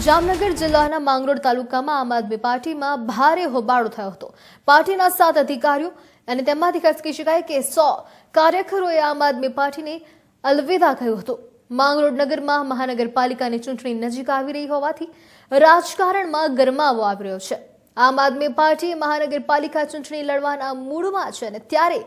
જામનગર જિલ્લાના માંગરોળ તાલુકામાં આમ આદમી પાર્ટીમાં ભારે હોબાળો થયો હતો. પાર્ટીના સાત અધિકારીઓ અને તેમાંથી ખસકી શકાય કે સો કાર્યકરોએ આમ આદમી પાર્ટીને અલવિદા કહ્યું હતું. માંગરોળ નગરમાં મહાનગરપાલિકાની ચૂંટણી નજીક આવી રહી હોવાથી રાજકારણમાં ગરમાવો આવી રહ્યો છે. આમ આદમી પાર્ટી મહાનગરપાલિકા ચૂંટણી લડવાના મૂડમાં છે અને ત્યારે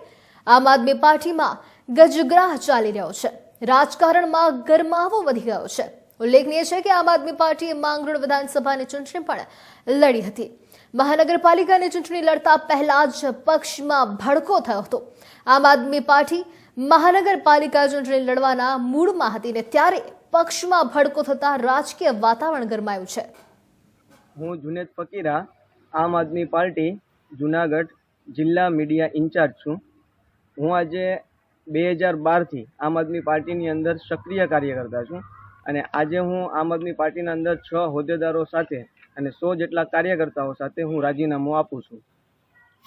આમ આદમી પાર્ટીમાં ગજગ્રાહ ચાલી રહ્યો છે. રાજકારણમાં ગરમાવો વધી ગયો છે. ઉલ્લેખનીય છે કે આમ આદમી પાર્ટીએ માંગરોળ વિધાનસભાની ચૂંટણી પણ લડી હતી. મહાનગરપાલિકાની ચૂંટણી લડતા પહેલા જ પક્ષમાં ભડકો થયો હતો. આમ આદમી પાર્ટી મહાનગરપાલિકા ચૂંટણી લડવાના મૂળમાં હતી ને ત્યારે પક્ષમાં ભડકો થતા રાજકીય વાતાવરણ ગરમાયું છે. હું જુનેદ ફકીરા, આમ આદમી પાર્ટી, જુનાગઢ જિલ્લા મીડિયા ઇન્ચાર્જ છું. હું આજે બે હજાર બારથી આમ આદમી પાર્ટીની અંદર સક્રિય કાર્યકર્તા છું. અને આજે હું આમ આદમી પાર્ટીના અંદર છ હોદ્દેદારો સાથે અને સો જેટલા કાર્યકર્તાઓ સાથે હું રાજીનામું આપું છું.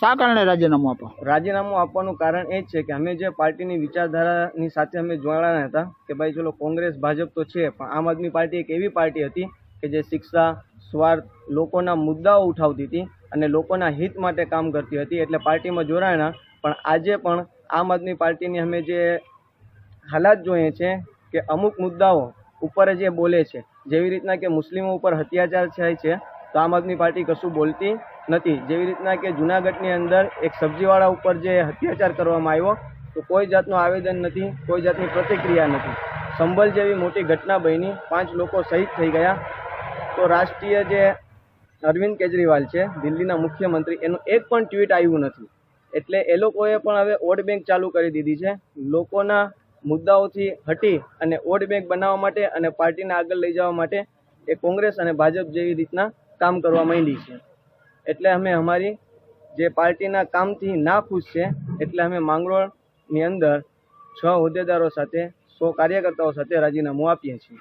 શા કારણે રાજીનામું આપો? રાજીનામું આપવાનું કારણ એ જ છે કે અમે જે પાર્ટીની વિચારધારાની સાથે અમે જોડાણા હતા કે ભાઈ ચલો કોંગ્રેસ ભાજપ તો છે પણ આમ આદમી પાર્ટી એક એવી પાર્ટી હતી કે જે શિક્ષા સ્વાર્થ લોકોના મુદ્દાઓ ઉઠાવતી હતી અને લોકોના હિત માટે કામ કરતી હતી એટલે પાર્ટીમાં જોડાયા પણ આજે પણ આમ આદમી પાર્ટીની અમે જે હાલાત જોઈએ છે કે અમુક મુદ્દાઓ ઉપર જે બોલે છે, જેવી રીતના કે મુસ્લિમો ઉપર અત્યાચાર થાય છે, તો આમ આદમી પાર્ટી કશું બોલતી નથી. જેવી રીતના કે જુનાગઢની અંદર એક સબ્જીવાળા ઉપર જે અત્યાચાર કરવામાં આવ્યો, તો કોઈ જાતનું આવેદન નથી, કોઈ જાતની પ્રતિક્રિયા નથી. સંભલ જેવી મોટી ઘટના બની, પાંચ લોકો શહીદ થઈ ગયા. તો રાષ્ટ્રીય જે અરવિંદ કેજરીવાલ છે, દિલ્હીના મુખ્યમંત્રી, એનું એક પણ ટ્વીટ આવ્યું નથી. એટલે એ લોકોએ પણ હવે વોટ બેંક ચાલુ કરી દીધી છે. લોકોના મુદ્દાઓથી હટી અને વોટ બેંક બનાવવા માટે અને પાર્ટીને આગળ લઈ જવા માટે એ કોંગ્રેસ અને ભાજપ જેવી રીતના કામ કરવા માંડી છે. એટલે અમે અમારી જે પાર્ટીના કામથી ના ખુશ છે, એટલે અમે માંગરોળની અંદર છ હોદ્દેદારો સાથે, સો કાર્યકર્તાઓ સાથે રાજીનામું આપીએ છીએ.